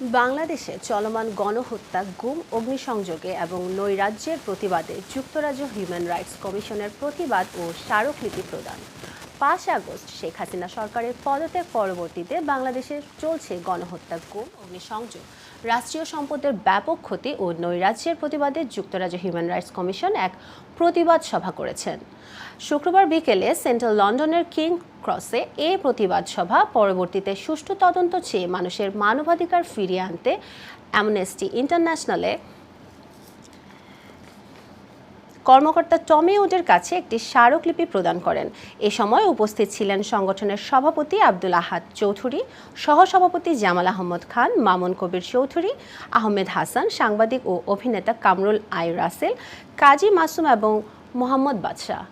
বাংলাদেশে চলমান গণহত্যা, গুম, অগ্নিসংযোগে এবং নৈরাজ্যের প্রতিবাদে যুক্তরাজ্য হিউম্যান রাইটস কমিশনের প্রতিবাদ ও স্মারকলিপি প্রদান। পাঁচ আগস্ট শেখ হাসিনা সরকারের পদত্যাগ পরবর্তীতে বাংলাদেশে চলছে গণহত্যা গুম অগ্নিসংযোগ। রাষ্ট্রীয় সম্পদের ব্যাপক ক্ষতি ও নৈরাজ্যের প্রতিবাদে যুক্তরাজ্য হিউম্যান রাইটস কমিশন এক প্রতিবাদ সভা করেছেন। শুক্রবার বিকেলে সেন্ট্রাল লন্ডনের কিং ক্রসে এ প্রতিবাদ সভা পরবর্তীতে সুষ্ঠু তদন্ত চেয়ে মানুষের মানবাধিকার ফিরিয়ে আনতে অ্যামনেস্টি ইন্টারন্যাশনালে কর্মকর্তা টমি উডের কাছে একটি স্মারকলিপি প্রদান করেন। এ সময় উপস্থিত ছিলেন সংগঠনের সভাপতি আব্দুল আহাদ চৌধুরী, সহসভাপতি জামাল আহমদ খান, মামুন কবির চৌধুরী, আহমেদ হাসান, সাংবাদিক ও অভিনেতা কামরুল আই রাসেল, কাজী মাসুম এবং মোহাম্মদ বাদশাহ।